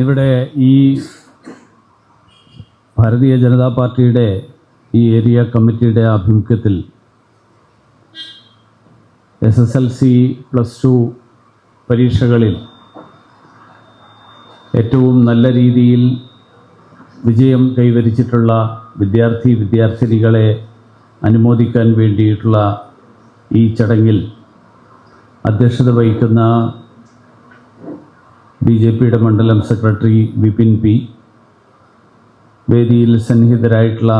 ഇവിടെ ഈ ഭാരതീയ ജനതാ പാർട്ടിയുടെ ഈ ഏരിയ കമ്മിറ്റിയുടെ ആഭിമുഖ്യത്തിൽ S S L C plus two പരീക്ഷകളിൽ ഏറ്റവും നല്ല രീതിയിൽ വിജയം കൈവരിച്ചിട്ടുള്ള വിദ്യാർത്ഥി വിദ്യാർത്ഥിനികളെ അനുമോദിക്കാൻ വേണ്ടിയിട്ടുള്ള ഈ ചടങ്ങിൽ അധ്യക്ഷത വഹിക്കുന്ന ബി ജെ പിയുടെ മണ്ഡലം സെക്രട്ടറി വിപിൻ പി. വേദിയിൽ സന്നിഹിതരായിട്ടുള്ള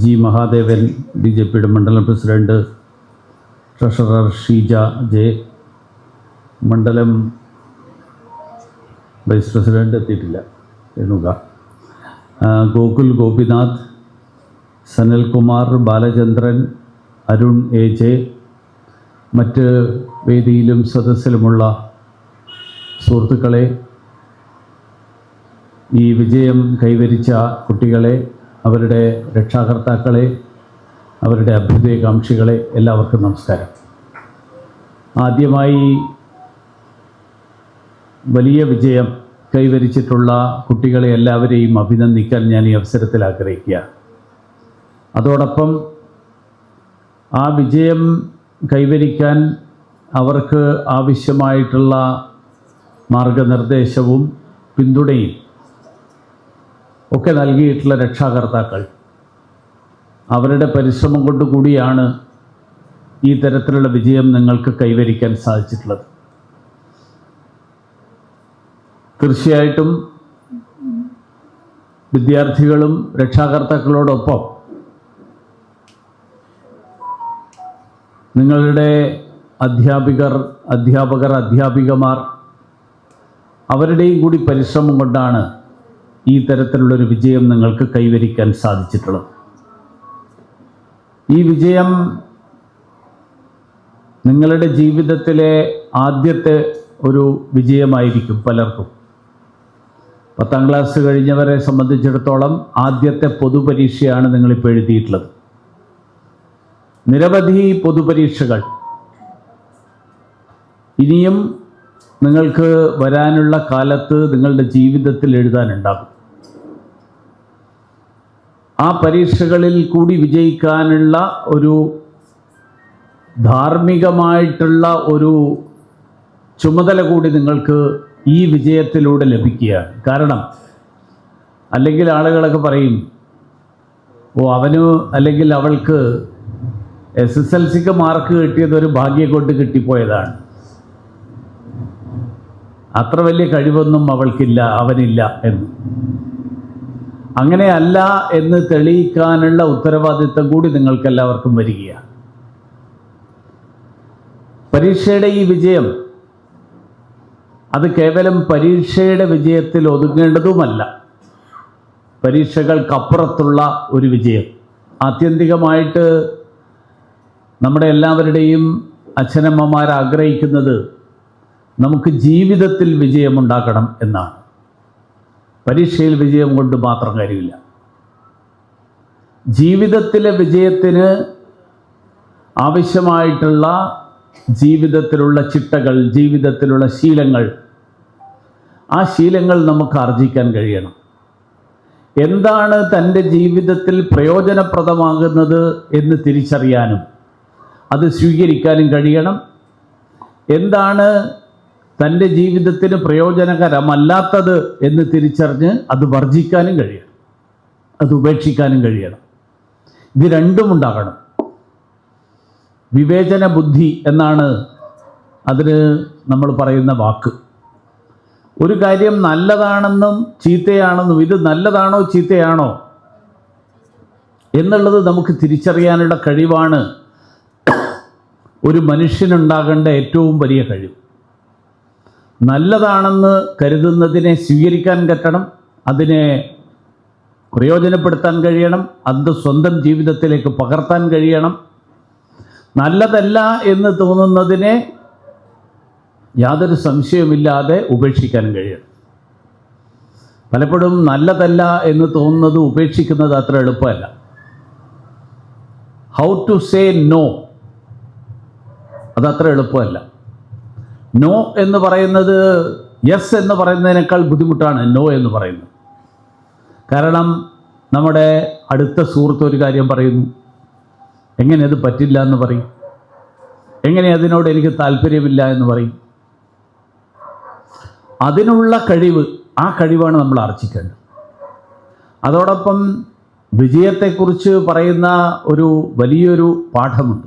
ജി മഹാദേവൻ ബി ജെ പിയുടെ മണ്ഡലം പ്രസിഡന്റ് ട്രഷറർ ഷീജ ജെ. മണ്ഡലം വൈസ് പ്രസിഡന്റ് എത്തിയിട്ടില്ല എണ്ണുക ഗോകുൽ ഗോപിനാഥ് സനൽകുമാർ ബാലചന്ദ്രൻ അരുൺ എ ജെ. മറ്റ് വേദിയിലും സദസ്സിലുമുള്ള സുഹൃത്തുക്കളെ ഈ വിജയം കൈവരിച്ച കുട്ടികളെ അവരുടെ രക്ഷാകർത്താക്കളെ അവരുടെ അഭ്യുദയകാംക്ഷികളെ എല്ലാവർക്കും നമസ്കാരം. ആദ്യമായി വലിയ വിജയം കൈവരിച്ചിട്ടുള്ള കുട്ടികളെ എല്ലാവരെയും അഭിനന്ദിക്കാൻ ഞാൻ ഈ അവസരത്തിൽ ആഗ്രഹിക്കുക. അതോടൊപ്പം ആ വിജയം കൈവരിക്കാൻ അവർക്ക് ആവശ്യമായിട്ടുള്ള മാർഗനിർദ്ദേശവും പിന്തുണയും ഒക്കെ നൽകിയിട്ടുള്ള രക്ഷാകർത്താക്കൾ. അവരുടെ പരിശ്രമം കൊണ്ട് കൂടിയാണ് ഈ തരത്തിലുള്ള വിജയം നിങ്ങൾക്ക് കൈവരിക്കാൻ സാധിച്ചിട്ടുള്ളത്. തീർച്ചയായിട്ടും വിദ്യാർത്ഥികളും രക്ഷാകർത്താക്കളോടൊപ്പം നിങ്ങളുടെ അധ്യാപികർ അധ്യാപകർ അധ്യാപികമാർ അവരുടെയും കൂടി പരിശ്രമം കൊണ്ടാണ് ഈ തരത്തിലുള്ളൊരു വിജയം നിങ്ങൾക്ക് കൈവരിക്കാൻ സാധിച്ചിട്ടുള്ളത്. ഈ വിജയം നിങ്ങളുടെ ജീവിതത്തിലെ ആദ്യത്തെ ഒരു വിജയമായിരിക്കും പലർക്കും. പത്താം ക്ലാസ് കഴിഞ്ഞവരെ സംബന്ധിച്ചിടത്തോളം ആദ്യത്തെ പൊതുപരീക്ഷയാണ് നിങ്ങളിപ്പോൾ എഴുതിയിട്ടുള്ളത്. നിരവധി പൊതുപരീക്ഷകൾ. ഇനിയും നിങ്ങൾക്ക് വരാനുള്ള കാലത്ത് നിങ്ങളുടെ ജീവിതത്തിൽ എഴുതാനുണ്ടാകും ആ പരീക്ഷകളിൽ കൂടി വിജയിക്കാനുള്ള ഒരു ധാർമ്മികമായിട്ടുള്ള ഒരു ചുമതല കൂടി നിങ്ങൾക്ക് ഈ വിജയത്തിലൂടെ ലഭിക്കുകയാണ്. കാരണം അല്ലെങ്കിൽ ആളുകളൊക്കെ പറയും ഓ അവന് അല്ലെങ്കിൽ അവൾക്ക് എസ് എസ് എൽ സിക്ക് മാർക്ക് കിട്ടിയത് ഒരു ഭാഗ്യം കൊണ്ട് കിട്ടിപ്പോയതാണ്. അത്ര വലിയ കഴിവൊന്നും അവൾക്കില്ല അവനില്ല എന്ന്. അങ്ങനെയല്ല എന്ന് തെളിയിക്കാനുള്ള ഉത്തരവാദിത്തം കൂടി നിങ്ങൾക്കെല്ലാവർക്കും വരികയാണ്. പരീക്ഷയുടെ ഈ വിജയം അത് കേവലം പരീക്ഷയുടെ വിജയത്തിൽ ഒതുങ്ങേണ്ടതുമല്ല. പരീക്ഷകൾക്കപ്പുറത്തുള്ള ഒരു വിജയം. ആത്യന്തികമായിട്ട് നമ്മുടെ എല്ലാവരുടെയും അച്ഛനമ്മമാർ ആഗ്രഹിക്കുന്നത് നമുക്ക് ജീവിതത്തിൽ വിജയമുണ്ടാക്കണം എന്നാണ്. പരീക്ഷയിൽ വിജയം കൊണ്ട് മാത്രം കാര്യമില്ല. ജീവിതത്തിലെ വിജയത്തിന് ആവശ്യമായിട്ടുള്ള ജീവിതത്തിലുള്ള ചിട്ടകൾ ജീവിതത്തിലുള്ള ശീലങ്ങൾ ആ ശീലങ്ങൾ നമുക്ക് ആർജിക്കാൻ കഴിയണം. എന്താണ് തന്റെ ജീവിതത്തിൽ പ്രയോജനപ്രദമാകുന്നത് എന്ന് തിരിച്ചറിയാനും അത് സ്വീകരിക്കാനും കഴിയണം. എന്താണ് തന്റെ ജീവിതത്തിന് പ്രയോജനകരമല്ലാത്തത് എന്ന് തിരിച്ചറിഞ്ഞ് അത് വർജിക്കാനും കഴിയണം. അത് ഉപേക്ഷിക്കാനും കഴിയണം. ഇത് രണ്ടും ഉണ്ടാകണം. വിവേചന ബുദ്ധി എന്നാണ് അതിന് നമ്മൾ പറയുന്ന വാക്ക്. ഒരു കാര്യം നല്ലതാണെന്നും ചീത്തയാണെന്നും ഇത് നല്ലതാണോ ചീത്തയാണോ എന്നുള്ളത് നമുക്ക് തിരിച്ചറിയാനുള്ള കഴിവാണ് ഒരു മനുഷ്യനുണ്ടാകേണ്ട ഏറ്റവും വലിയ കഴിവ്. നല്ലതാണെന്ന് കരുതുന്നതിനെ സ്വീകരിക്കാൻ പറ്റണം അതിനെ പ്രയോജനപ്പെടുത്താൻ കഴിയണം അത് സ്വന്തം ജീവിതത്തിലേക്ക് പകർത്താൻ കഴിയണം. നല്ലതല്ല എന്ന് തോന്നുന്നതിനെ യാതൊരു സംശയമില്ലാതെ ഉപേക്ഷിക്കാൻ കഴിയണം. പലപ്പോഴും നല്ലതല്ല എന്ന് തോന്നുന്നത് ഉപേക്ഷിക്കുന്നത് അത്ര എളുപ്പമല്ല. ഹൗ ടു സേ നോ അതത്ര എളുപ്പമല്ല. നോ എന്ന് പറയുന്നത് യെസ് എന്ന് പറയുന്നതിനേക്കാൾ ബുദ്ധിമുട്ടാണ് നോ എന്ന് പറയുന്നത്. കാരണം നമ്മുടെ അടുത്ത സുഹൃത്ത് ഒരു കാര്യം പറയുന്നു. എങ്ങനെ അത് പറ്റില്ല എന്ന് പറയും. എങ്ങനെ അതിനോട് എനിക്ക് താല്പര്യമില്ല എന്ന് പറയും. അതിനുള്ള കഴിവ് ആ കഴിവാണ് നമ്മൾ ആർജിക്കേണ്ടത്. അതോടൊപ്പം വിജയത്തെക്കുറിച്ച് പറയുന്ന ഒരു വലിയൊരു പാഠമുണ്ട്.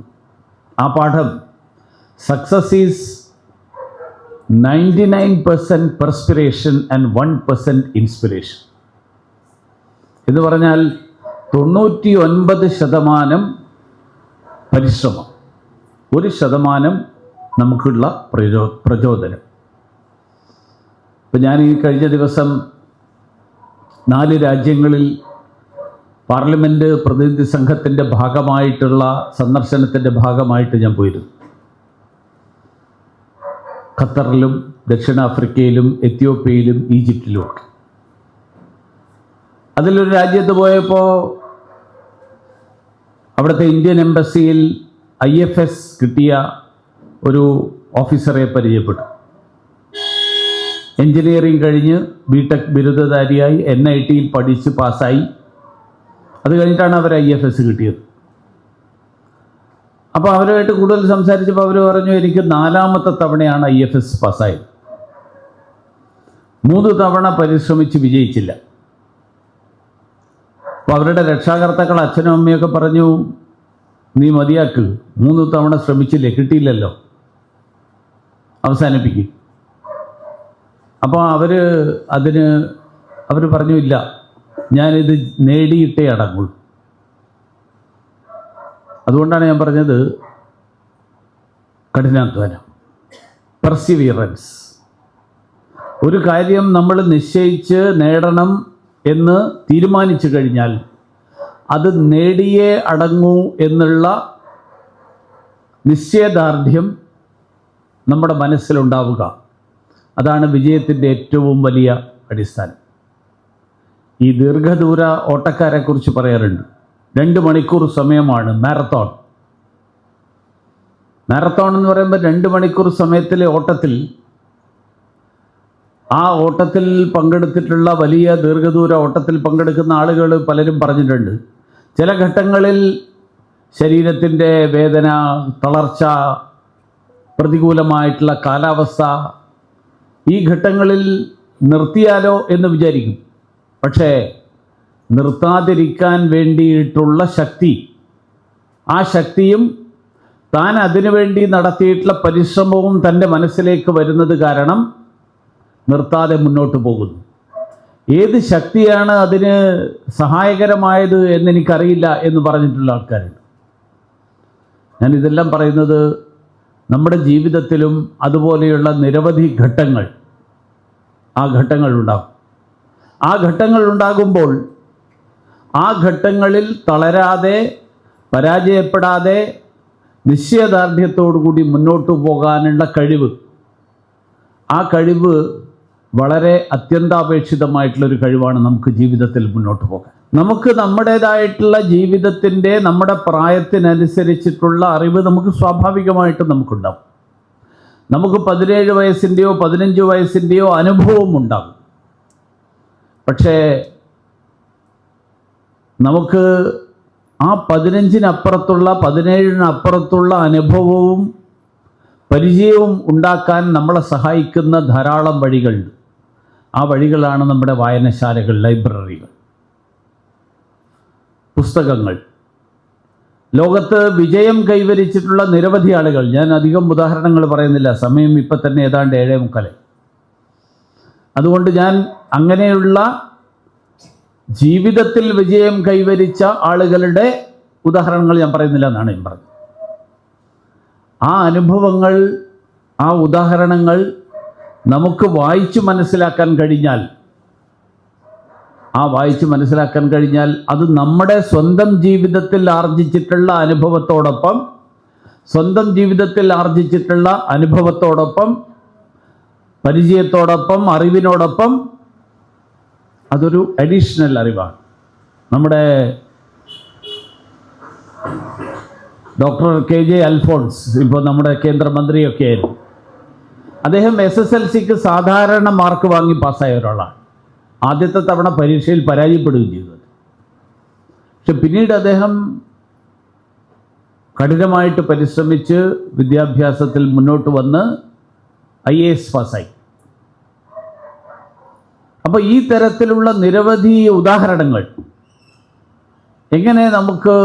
ആ പാഠം success is ninety nine percent perspiration and one percent inspiration എന്ന് പറഞ്ഞാൽ തൊണ്ണൂറ്റി ഒൻപത് ശതമാനം പരിശ്രമം. ഒരു ശതമാനം നമുക്കുള്ള പ്രചോ പ്രചോദനം. ഇപ്പം ഞാൻ ഈ കഴിഞ്ഞ ദിവസം നാല് രാജ്യങ്ങളിൽ പാർലമെന്റ് പ്രതിനിധി സംഘത്തിന്റെ ഭാഗമായിട്ടുള്ള സന്ദർശനത്തിന്റെ ഭാഗമായിട്ട് ഞാൻ പോയിരുന്നു. ഖത്തറിലും ദക്ഷിണാഫ്രിക്കയിലും എത്യോപ്യയിലും ഈജിപ്തിലും ഒക്കെ അതിലൊരു രാജ്യത്ത് പോയപ്പോൾ അവിടുത്തെ ഇന്ത്യൻ എംബസിയിൽ ഐ എഫ് എസ് കിട്ടിയ ഒരു ഓഫീസറെ പരിചയപ്പെട്ടു. എഞ്ചിനീയറിംഗ് കഴിഞ്ഞ് ബി ടെക് ബിരുദധാരിയായി എൻ ഐ ടിയിൽ പഠിച്ച് പാസ്സായി. അത് കഴിഞ്ഞിട്ടാണ് അവർ ഐ എഫ് എസ് കിട്ടിയത്. അപ്പോൾ അവരുമായിട്ട് കൂടുതൽ സംസാരിച്ചപ്പോൾ അവർ പറഞ്ഞു എനിക്ക് നാലാമത്തെ തവണയാണ് ഐ എഫ് എസ് പാസ്സായത്. മൂന്ന് തവണ പരിശ്രമിച്ച് വിജയിച്ചില്ല. അപ്പോൾ അവരുടെ രക്ഷാകർത്താക്കൾ അച്ഛനും അമ്മയൊക്കെ പറഞ്ഞു നീ മതിയാക്ക്. മൂന്ന് തവണ ശ്രമിച്ചില്ലേ? കിട്ടിയില്ലല്ലോ. അവസാനിപ്പിക്കും. അപ്പോൾ അവർ അതിന് അവർ പറഞ്ഞു ഇല്ല. ഞാനിത് നേടിയിട്ടേ അടങ്ങുള്ളൂ. അതുകൊണ്ടാണ് ഞാൻ പറഞ്ഞത് കഠിനാധ്വാനം. പെർസിവിയറൻസ് ഒരു കാര്യം നമ്മൾ നിശ്ചയിച്ച് നേടണം എന്ന് തീരുമാനിച്ചു കഴിഞ്ഞാൽ അത് നേടിയേ അടങ്ങൂ എന്നുള്ള നിശ്ചയദാർഢ്യം നമ്മുടെ മനസ്സിലുണ്ടാവുക. അതാണ് വിജയത്തിന്റെ ഏറ്റവും വലിയ അടിസ്ഥാനം. ഈ ദീർഘദൂര ഓട്ടക്കാരെക്കുറിച്ച് പറയാറുണ്ട്. രണ്ട് മണിക്കൂർ സമയമാണ് മാരത്തോൺ. മാരത്തോൺ എന്ന് പറയുമ്പോൾ രണ്ട് മണിക്കൂർ സമയത്തിലെ ഓട്ടത്തിൽ ആ ഓട്ടത്തിൽ പങ്കെടുത്തിട്ടുള്ള വലിയ ദീർഘദൂര ഓട്ടത്തിൽ പങ്കെടുക്കുന്ന ആളുകൾ പലരും പറഞ്ഞിട്ടുണ്ട്. ചില ഘട്ടങ്ങളിൽ ശരീരത്തിന്റെ വേദന തളർച്ച പ്രതികൂലമായിട്ടുള്ള കാലാവസ്ഥ ഈ ഘട്ടങ്ങളിൽ നിർത്തിയാലോ എന്ന് വിചാരിക്കും. പക്ഷേ നിർത്താതിരിക്കാൻ വേണ്ടിയിട്ടുള്ള ശക്തി. ആ ശക്തിയും താൻ അതിനുവേണ്ടി നടത്തിയിട്ടുള്ള പരിശ്രമവും തന്റെ മനസ്സിലേക്ക് വരുന്നത് കാരണം നിർത്താതെ മുന്നോട്ട് പോകുന്നു. ഏത് ശക്തിയാണ് അതിന് സഹായകരമായത് എന്നെനിക്കറിയില്ല എന്ന് പറഞ്ഞിട്ടുള്ള ആൾക്കാരുണ്ട്. ഞാൻ ഇതെല്ലാം പറയുന്നത് നമ്മുടെ ജീവിതത്തിലും അതുപോലെയുള്ള നിരവധി ഘട്ടങ്ങൾ ആ ഘട്ടങ്ങൾ ഉണ്ടാകും ആ ഘട്ടങ്ങൾ ഉണ്ടാകുമ്പോൾ ആ ഘട്ടങ്ങളിൽ തളരാതെ പരാജയപ്പെടാതെ നിശ്ചയദാർഢ്യത്തോടുകൂടി മുന്നോട്ട് പോകാനുള്ള കഴിവ്. ആ കഴിവ് വളരെ അത്യന്താപേക്ഷിതമായിട്ടുള്ളൊരു കഴിവാണ് നമുക്ക് ജീവിതത്തിൽ മുന്നോട്ട് പോകാൻ. നമുക്ക് നമ്മുടേതായിട്ടുള്ള ജീവിതത്തിന്റെ നമ്മുടെ പ്രായത്തിനനുസരിച്ചിട്ടുള്ള അറിവ് നമുക്ക് സ്വാഭാവികമായിട്ട് നമുക്കുണ്ടാവും. നമുക്ക് പതിനേഴ് വയസ്സിന്റെയോ പതിനഞ്ച് വയസ്സിന്റെയോ അനുഭവം ഉണ്ടാകും. പക്ഷേ നമുക്ക് ആ പതിനഞ്ചിനപ്പുറത്തുള്ള പതിനേഴിനപ്പുറത്തുള്ള അനുഭവവും പരിചയവും ഉണ്ടാക്കാൻ നമ്മളെ സഹായിക്കുന്ന ധാരാളം വഴികളുണ്ട് ആ വഴികളാണ് നമ്മുടെ വായനശാലകൾ ലൈബ്രറികൾ. പുസ്തകങ്ങൾ. ലോകത്ത് വിജയം കൈവരിച്ചിട്ടുള്ള നിരവധി ആളുകൾ. ഞാൻ അധികം ഉദാഹരണങ്ങൾ പറയുന്നില്ല. സമയം ഇപ്പം തന്നെ ഏതാണ്ട് ഏഴേ മുക്കാലേ അതുകൊണ്ട് ഞാൻ അങ്ങനെയുള്ള ജീവിതത്തിൽ വിജയം കൈവരിച്ച ആളുകളുടെ ഉദാഹരണങ്ങൾ ഞാൻ പറയുന്നില്ല എന്നാണ് ഞാൻ പറഞ്ഞത്. ആ അനുഭവങ്ങൾ ആ ഉദാഹരണങ്ങൾ നമുക്ക് വായിച്ചു മനസ്സിലാക്കാൻ കഴിഞ്ഞാൽ ആ വായിച്ച് മനസ്സിലാക്കാൻ കഴിഞ്ഞാൽ അത് നമ്മുടെ സ്വന്തം ജീവിതത്തിൽ ആർജിച്ചിട്ടുള്ള അനുഭവത്തോടൊപ്പം സ്വന്തം ജീവിതത്തിൽ ആർജിച്ചിട്ടുള്ള അനുഭവത്തോടൊപ്പം പരിചയത്തോടൊപ്പം അറിവിനോടൊപ്പം അതൊരു അഡീഷണൽ അറിവാണ്. നമ്മുടെ ഡോക്ടർ കെ ജെ അൽഫോൺസ് ഇപ്പോൾ നമ്മുടെ കേന്ദ്രമന്ത്രിയൊക്കെ ആയിരുന്നു. അദ്ദേഹം എസ് എസ് എൽ സിക്ക് സാധാരണ മാർക്ക് വാങ്ങി പാസ്സായ ഒരാളാണ്. ആദ്യത്തെ തവണ പരീക്ഷയിൽ പരാജയപ്പെടുകയും ചെയ്തത് പക്ഷെ പിന്നീട് അദ്ദേഹം കഠിനമായിട്ട് പരിശ്രമിച്ച് വിദ്യാഭ്യാസത്തിൽ മുന്നോട്ട് വന്ന് ഐ എ എസ് പാസ്സായി അപ്പോൾ ഈ തരത്തിലുള്ള നിരവധി ഉദാഹരണങ്ങൾ. എങ്ങനെ നമുക്ക്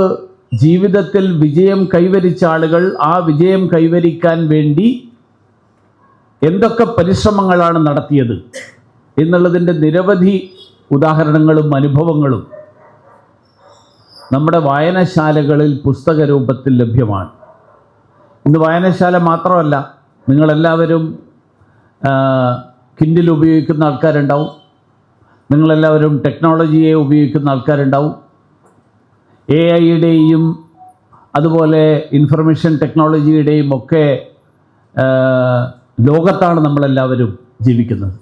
ജീവിതത്തിൽ വിജയം കൈവരിച്ച ആളുകൾ ആ വിജയം കൈവരിക്കാൻ വേണ്ടി എന്തൊക്കെ പരിശ്രമങ്ങളാണ് നടത്തിയത് എന്നുള്ളതിന്റെ നിരവധി ഉദാഹരണങ്ങളും അനുഭവങ്ങളും നമ്മുടെ വായനശാലകളിൽ പുസ്തക രൂപത്തിൽ ലഭ്യമാണ്. ഇന്ന് വായനശാല മാത്രമല്ല നിങ്ങളെല്ലാവരും കിൻഡിൽ ഉപയോഗിക്കുന്ന ആൾക്കാരുണ്ടാവും. നിങ്ങളെല്ലാവരും ടെക്നോളജിയെ ഉപയോഗിക്കുന്ന ആൾക്കാരുണ്ടാവും. എ ഐയുടെയും അതുപോലെ ഇൻഫർമേഷൻ ടെക്നോളജിയുടെയും ഒക്കെ ലോകത്താണ് നമ്മളെല്ലാവരും ജീവിക്കുന്നത്.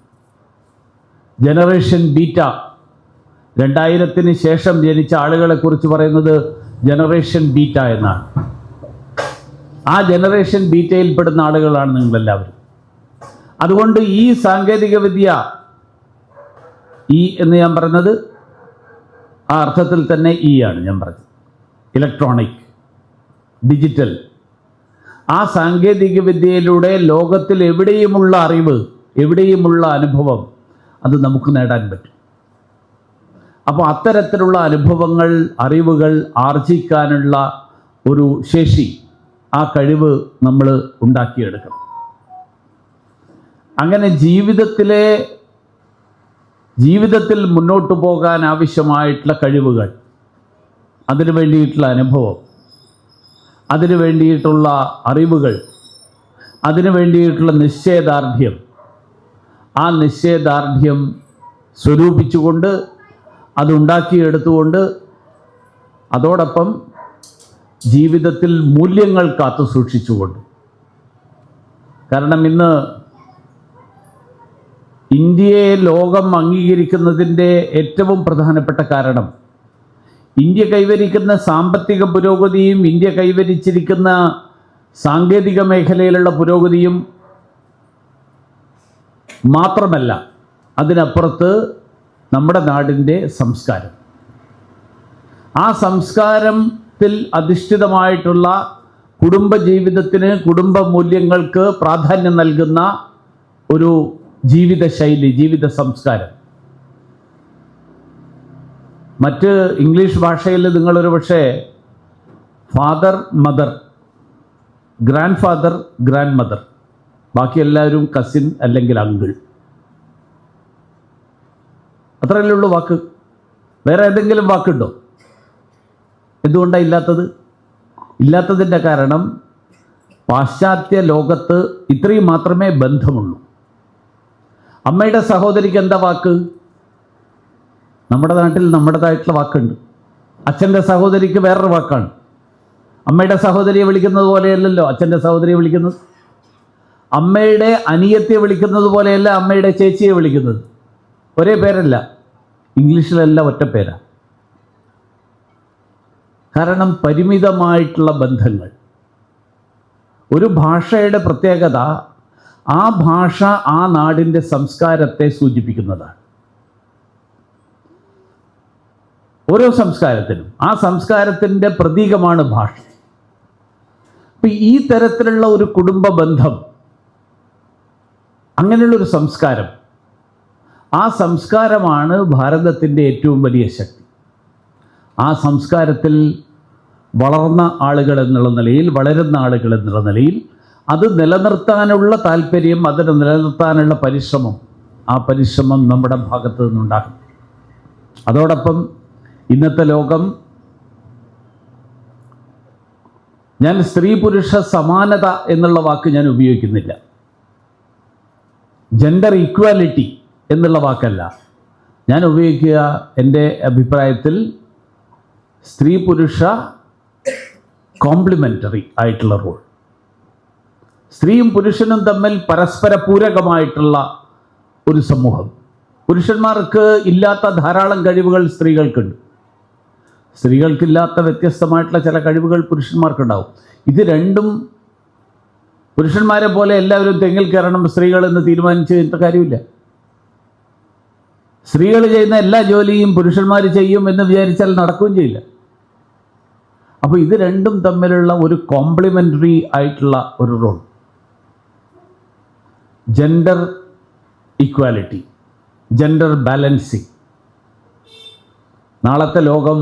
ജനറേഷൻ ബീറ്റ രണ്ടായിരത്തിന് ശേഷം ജനിച്ച ആളുകളെക്കുറിച്ച് പറയുന്നത് ജനറേഷൻ ബീറ്റ എന്നാണ്. ആ ജനറേഷൻ ബീറ്റയിൽപ്പെടുന്ന ആളുകളാണ് നിങ്ങളെല്ലാവരും. അതുകൊണ്ട് ഈ സാങ്കേതിക ഈ എന്ന് ഞാൻ പറഞ്ഞത് ആ അർത്ഥത്തിൽ തന്നെ ഇ ആണ് ഞാൻ പറഞ്ഞത്. ഇലക്ട്രോണിക് ഡിജിറ്റൽ ആ സാങ്കേതിക വിദ്യയിലൂടെ ലോകത്തിൽ എവിടെയുമുള്ള അറിവ് എവിടെയുമുള്ള അനുഭവം അത് നമുക്ക് നേടാൻ പറ്റും. അപ്പോൾ അത്തരത്തിലുള്ള അനുഭവങ്ങൾ അറിവുകൾ ആർജിക്കാനുള്ള ഒരു ശേഷി ആ കഴിവ് നമ്മൾ ഉണ്ടാക്കിയെടുക്കണം. അങ്ങനെ ജീവിതത്തിലെ ജീവിതത്തിൽ മുന്നോട്ട് പോകാൻ ആവശ്യമായിട്ടുള്ള കഴിവുകൾ അതിനു വേണ്ടിയിട്ടുള്ള അനുഭവം അതിനു വേണ്ടിയിട്ടുള്ള അറിവുകൾ അതിനു വേണ്ടിയിട്ടുള്ള നിശ്ചയദാർഢ്യം. ആ നിശ്ചയദാർഢ്യം സ്വരൂപിച്ചുകൊണ്ട് അതുണ്ടാക്കിയെടുത്തുകൊണ്ട് അതോടൊപ്പം ജീവിതത്തിൽ മൂല്യങ്ങൾ കാത്തു സൂക്ഷിച്ചുകൊണ്ട് കാരണം ഇന്ന് ഇന്ത്യയെ ലോകം അംഗീകരിക്കുന്നതിന്റെ ഏറ്റവും പ്രധാനപ്പെട്ട കാരണം ഇന്ത്യ കൈവരിക്കുന്ന സാമ്പത്തിക പുരോഗതിയും ഇന്ത്യ കൈവരിച്ചിരിക്കുന്ന സാങ്കേതിക മേഖലയിലുള്ള പുരോഗതിയും മാത്രമല്ല അതിനപ്പുറത്ത് നമ്മുടെ നാടിന്റെ സംസ്കാരം. ആ സംസ്കാരത്തിൽ അധിഷ്ഠിതമായിട്ടുള്ള കുടുംബജീവിതത്തിന് കുടുംബ മൂല്യങ്ങൾക്ക് പ്രാധാന്യം നൽകുന്ന ഒരു ജീവിതശൈലി ജീവിത സംസ്കാരം മറ്റ് ഇംഗ്ലീഷ് ഭാഷയിൽ നിങ്ങളൊരു പക്ഷേ father mother grand father grand mother ബാക്കി എല്ലാവരും കസിൻ അല്ലെങ്കിൽ അങ്കിൾ. അത്രയല്ലേ ഉള്ളൂ വാക്ക്. വേറെ ഏതെങ്കിലും വാക്കുണ്ടോ? എന്തുകൊണ്ടാണ് ഇല്ലാത്തത്? ഇല്ലാത്തതിന്റെ കാരണം പാശ്ചാത്യ ലോകത്ത് ഇത്രയും മാത്രമേ ബന്ധമുള്ളൂ. അമ്മയുടെ സഹോദരിക്ക് എന്താ വാക്ക്? നമ്മുടെ നാട്ടിൽ നമ്മുടേതായിട്ടുള്ള വാക്കുണ്ട്. അച്ഛന്റെ സഹോദരിക്ക് വേറൊരു വാക്കാണ്. അമ്മയുടെ സഹോദരിയെ വിളിക്കുന്നത് പോലെയല്ലല്ലോ അച്ഛന്റെ സഹോദരിയെ വിളിക്കുന്നത്. അമ്മയുടെ അനിയത്തെ വിളിക്കുന്നത് പോലെയല്ല അമ്മയുടെ ചേച്ചിയെ വിളിക്കുന്നത്. ഒരേ പേരല്ല. ഇംഗ്ലീഷിലല്ല ഒറ്റ പേരാ. കാരണം പരിമിതമായിട്ടുള്ള ബന്ധങ്ങൾ. ഒരു ഭാഷയുടെ പ്രത്യേകത ആ ഭാഷ ആ നാടിന്റെ സംസ്കാരത്തെ സൂചിപ്പിക്കുന്നതാണ് ഓരോ സംസ്കാരത്തിനും ആ സംസ്കാരത്തിന്റെ പ്രതീകമാണ് ഭാഷ. അപ്പം ഈ തരത്തിലുള്ള ഒരു കുടുംബ ബന്ധം അങ്ങനെയുള്ളൊരു സംസ്കാരം ആ സംസ്കാരമാണ് ഭാരതത്തിന്റെ ഏറ്റവും വലിയ ശക്തി. ആ സംസ്കാരത്തിൽ വളർന്ന ആളുകൾ എന്നുള്ള നിലയിൽ വളരുന്ന ആളുകൾ എന്നുള്ള നിലയിൽ അത് നിലനിർത്താനുള്ള താല്പര്യം അതിനെ നിലനിർത്താനുള്ള പരിശ്രമം ആ പരിശ്രമം നമ്മുടെ ഭാഗത്തു നിന്നുണ്ടാകും. അതോടൊപ്പം ഇന്നത്തെ ലോകം ഞാൻ സ്ത്രീ പുരുഷ സമാനത എന്നുള്ള വാക്ക് ഞാൻ ഉപയോഗിക്കുന്നില്ല. ജെൻഡർ ഈക്വാലിറ്റി എന്നുള്ള വാക്കല്ല. ഞാൻ ഉപയോഗിക്കുക എന്റെ അഭിപ്രായത്തിൽ സ്ത്രീ പുരുഷ കോംപ്ലിമെന്ററി ആയിട്ടുള്ള റോൾ സ്ത്രീയും പുരുഷനും തമ്മിൽ പരസ്പര പൂരകമായിട്ടുള്ള ഒരു സമൂഹം. പുരുഷന്മാർക്ക് ഇല്ലാത്ത ധാരാളം കഴിവുകൾ സ്ത്രീകൾക്കുണ്ട്. സ്ത്രീകൾക്കില്ലാത്ത വ്യത്യസ്തമായിട്ടുള്ള ചില കഴിവുകൾ പുരുഷന്മാർക്കുണ്ടാവും. ഇത് രണ്ടും പുരുഷന്മാരെ പോലെ എല്ലാവരും തെങ്ങിൽ കയറണം സ്ത്രീകൾ എന്ന് തീരുമാനിച്ചു കഴിഞ്ഞിട്ട് കാര്യമില്ല. സ്ത്രീകൾ ചെയ്യുന്ന എല്ലാ ജോലിയും പുരുഷന്മാർ ചെയ്യും എന്ന് വിചാരിച്ചാൽ നടക്കുകയും ചെയ്യില്ല. അപ്പോൾ ഇത് രണ്ടും തമ്മിലുള്ള ഒരു കോംപ്ലിമെന്ററി ആയിട്ടുള്ള ഒരു role gender equality gender balancing നാളത്തെ ലോകം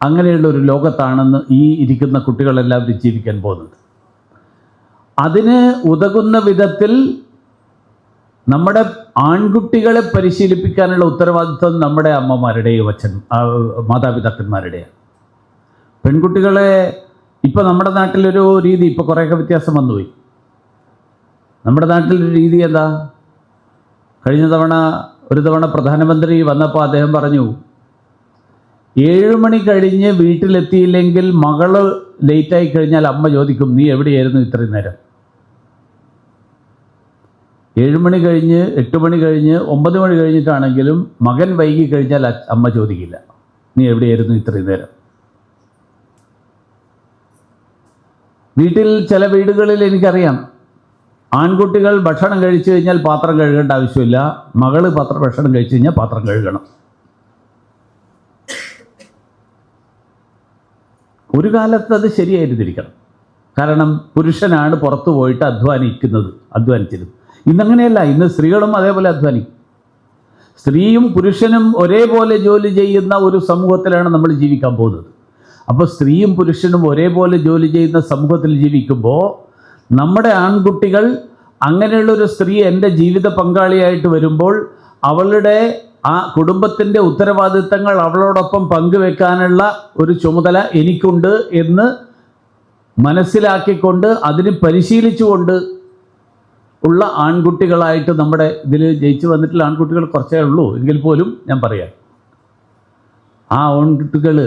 അങ്ങനെയുള്ള ഒരു ലോകത്താണെന്ന് ഈ ഇരിക്കുന്ന കുട്ടികളെല്ലാം ജീവിക്കാൻ പോകുന്നത് അതിന് ഉതകുന്ന വിധത്തിൽ നമ്മുടെ ആൺകുട്ടികളെ പരിശീലിപ്പിക്കാനുള്ള ഉത്തരവാദിത്വം നമ്മുടെ അമ്മമാരുടെയും അച്ഛൻ മാതാപിതാക്കന്മാരുടെയാണ്. പെൺകുട്ടികളെ ഇപ്പോൾ നമ്മുടെ നാട്ടിലൊരു രീതി ഇപ്പോൾ കുറേയൊക്കെ വ്യത്യാസം വന്നുപോയി. നമ്മുടെ നാട്ടിലൊരു രീതി എന്താ? കഴിഞ്ഞ തവണ ഒരു തവണ പ്രധാനമന്ത്രി വന്നപ്പോൾ അദ്ദേഹം പറഞ്ഞു ഏഴ് മണി കഴിഞ്ഞ് വീട്ടിലെത്തിയില്ലെങ്കിൽ മകൾ ലേറ്റായി കഴിഞ്ഞാൽ അമ്മ ചോദിക്കും നീ എവിടെയായിരുന്നു ഇത്രയും നേരം? ഏഴ് മണി കഴിഞ്ഞ് എട്ട് മണി കഴിഞ്ഞ് ഒമ്പത് മണി കഴിഞ്ഞിട്ടാണെങ്കിലും മകൻ വൈകി കഴിഞ്ഞാൽ അമ്മ ചോദിക്കില്ല നീ എവിടെയായിരുന്നു ഇത്രയും നേരം? വീട്ടിൽ ചില വീടുകളിൽ എനിക്കറിയാം ആൺകുട്ടികൾ ഭക്ഷണം കഴിച്ചു കഴിഞ്ഞാൽ പാത്രം കഴുകേണ്ട ആവശ്യമില്ല. മകൾ പാത്രം ഭക്ഷണം കഴിച്ചു കഴിഞ്ഞാൽ പാത്രം കഴുകണം. ഒരു കാലത്ത് അത് ശരിയായിരുന്നിരിക്കണം. കാരണം പുരുഷനാണ് പുറത്തു പോയിട്ട് അധ്വാനിക്കുന്നത് അധ്വാനിച്ചിരുന്നത്. ഇന്നങ്ങനെയല്ല ഇന്ന് സ്ത്രീകളും അതേപോലെ അധ്വാനിക്കും. സ്ത്രീയും പുരുഷനും ഒരേപോലെ ജോലി ചെയ്യുന്ന ഒരു സമൂഹത്തിലാണ് നമ്മൾ ജീവിക്കാൻ പോകുന്നത്. അപ്പോൾ സ്ത്രീയും പുരുഷനും ഒരേപോലെ ജോലി ചെയ്യുന്ന സമൂഹത്തിൽ ജീവിക്കുമ്പോൾ നമ്മുടെ ആൺകുട്ടികൾ അങ്ങനെയുള്ളൊരു സ്ത്രീ എന്റെ ജീവിത പങ്കാളിയായിട്ട് വരുമ്പോൾ അവളുടെ ആ കുടുംബത്തിന്റെ ഉത്തരവാദിത്തങ്ങൾ അവളോടൊപ്പം പങ്കുവെക്കാനുള്ള ഒരു ചുമതല എനിക്കുണ്ട് എന്ന് മനസ്സിലാക്കിക്കൊണ്ട് അതിന് പരിശീലിച്ചുകൊണ്ട് ഉള്ള ആൺകുട്ടികളായിട്ട് നമ്മുടെ ഇതിൽ ജയിച്ചു വന്നിട്ടുള്ള ആൺകുട്ടികൾ കുറച്ചേ ഉള്ളൂ. എങ്കിൽ പോലും ഞാൻ പറയാം. ആ ആൺകുട്ടികൾ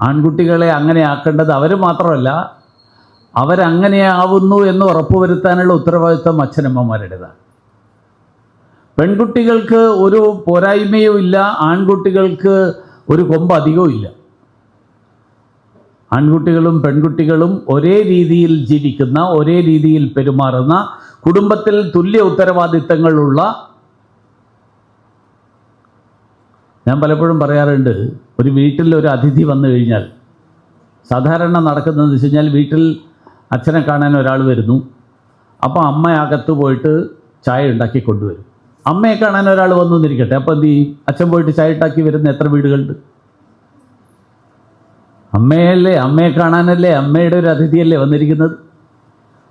ആൺകുട്ടികളെ അങ്ങനെ ആക്കേണ്ടത് അവർ മാത്രമല്ല അവരങ്ങനെ ആവുന്നു എന്ന് ഉറപ്പുവരുത്താനുള്ള ഉത്തരവാദിത്വം അച്ഛനമ്മമാരുടേതാണ്. പെൺകുട്ടികൾക്ക് ഒരു പോരായ്മയും ഇല്ല ആൺകുട്ടികൾക്ക് ഒരു കൊമ്പ് അധികവും ഇല്ല. ആൺകുട്ടികളും പെൺകുട്ടികളും ഒരേ രീതിയിൽ ജീവിക്കുന്ന ഒരേ രീതിയിൽ പെരുമാറുന്ന കുടുംബത്തിൽ തുല്യ ഉത്തരവാദിത്തങ്ങളുള്ള ഞാൻ പലപ്പോഴും പറയാറുണ്ട് ഒരു വീട്ടിൽ ഒരു അതിഥി വന്നു കഴിഞ്ഞാൽ സാധാരണ നടക്കുന്നതെന്ന് വെച്ച് കഴിഞ്ഞാൽ വീട്ടിൽ അച്ഛനെ കാണാൻ ഒരാൾ വരുന്നു. അപ്പോൾ അമ്മ അകത്ത് പോയിട്ട് ചായ ഉണ്ടാക്കി കൊണ്ടുവരും. അമ്മയെ കാണാൻ ഒരാൾ വന്നു എന്നിരിക്കട്ടെ. അപ്പോൾ എന്ത് ചെയ്യും? അച്ഛൻ പോയിട്ട് ചായ ഉണ്ടാക്കി വരുന്ന എത്ര വീടുകളുണ്ട്? അമ്മയല്ലേ? അമ്മയെ കാണാനല്ലേ? അമ്മയുടെ ഒരു അതിഥിയല്ലേ വന്നിരിക്കുന്നത്?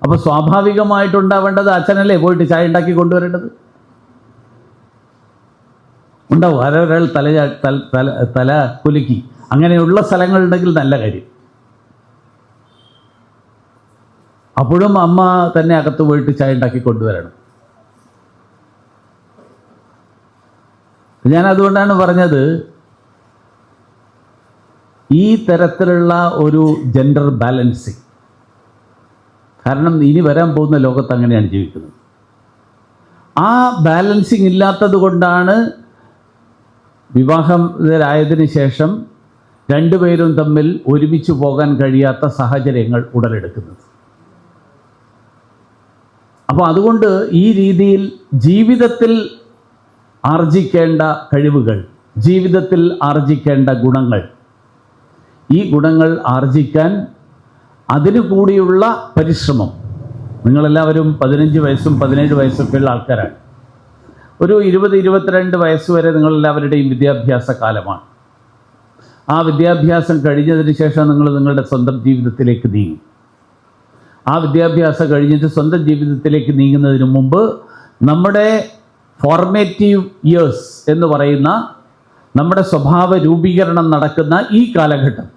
അപ്പോൾ സ്വാഭാവികമായിട്ടുണ്ടാവേണ്ടത് അച്ഛനല്ലേ പോയിട്ട് ചായ ഉണ്ടാക്കി കൊണ്ടുവരേണ്ടത്? ഉണ്ടാവും? ആരൊരാൾ തല തല തല കുലുക്കി. അങ്ങനെയുള്ള സ്ഥലങ്ങളുണ്ടെങ്കിൽ നല്ല കാര്യം. അപ്പോഴും അമ്മ തന്നെ അകത്ത് പോയിട്ട് ചായ ഉണ്ടാക്കി കൊണ്ടുവരണം. ഞാൻ അതുകൊണ്ടാണ് പറഞ്ഞത് ഈ തരത്തിലുള്ള ഒരു ജെൻഡർ ബാലൻസിങ് കാരണം ഇനി വരാൻ പോകുന്ന ലോകത്ത് അങ്ങനെയാണ് ജീവിക്കുന്നത്. ആ ബാലൻസിങ് ഇല്ലാത്തത് കൊണ്ടാണ് വിവാഹരായതിനു ശേഷം രണ്ടുപേരും തമ്മിൽ ഒരുമിച്ച് പോകാൻ കഴിയാത്ത സാഹചര്യങ്ങൾ ഉടലെടുക്കുന്നത്. അപ്പോൾ അതുകൊണ്ട് ഈ രീതിയിൽ ജീവിതത്തിൽ ആർജിക്കേണ്ട കഴിവുകൾ ജീവിതത്തിൽ ആർജിക്കേണ്ട ഗുണങ്ങൾ ഈ ഗുണങ്ങൾ ആർജിക്കാൻ അതിനു കൂടിയുള്ള പരിശ്രമം. നിങ്ങളെല്ലാവരും പതിനഞ്ച് വയസ്സും പതിനേഴ് വയസ്സൊക്കെയുള്ള ആൾക്കാരാണ്. ഒരു ഇരുപത് ഇരുപത്തിരണ്ട് വയസ്സ് വരെ നിങ്ങളെല്ലാവരുടെയും വിദ്യാഭ്യാസ കാലമാണ്. ആ വിദ്യാഭ്യാസം കഴിഞ്ഞതിന് ശേഷം നിങ്ങൾ നിങ്ങളുടെ സ്വന്തം ജീവിതത്തിലേക്ക് നീങ്ങും. ആ വിദ്യാഭ്യാസം കഴിഞ്ഞിട്ട് സ്വന്തം ജീവിതത്തിലേക്ക് നീങ്ങുന്നതിന് മുമ്പ് നമ്മുടെ ഫോർമേറ്റീവ് ഇയേഴ്സ് എന്ന് പറയുന്ന നമ്മുടെ സ്വഭാവ രൂപീകരണം നടക്കുന്ന ഈ കാലഘട്ടം.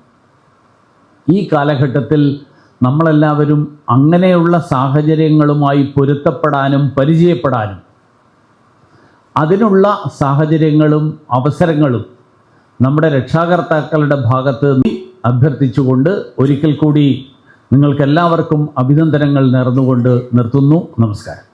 ഈ കാലഘട്ടത്തിൽ നമ്മളെല്ലാവരും അങ്ങനെയുള്ള സാഹചര്യങ്ങളുമായി പൊരുത്തപ്പെടാനും പരിചയപ്പെടാനും അതിനുള്ള സാഹചര്യങ്ങളും അവസരങ്ങളും നമ്മുടെ രക്ഷാകർത്താക്കളുടെ ഭാഗത്ത് അഭ്യർത്ഥിച്ചുകൊണ്ട് ഒരിക്കൽ കൂടി നിങ്ങൾക്കെല്ലാവർക്കും അഭിനന്ദനങ്ങൾ നേർന്നുകൊണ്ട് നിർത്തുന്നു. നമസ്കാരം.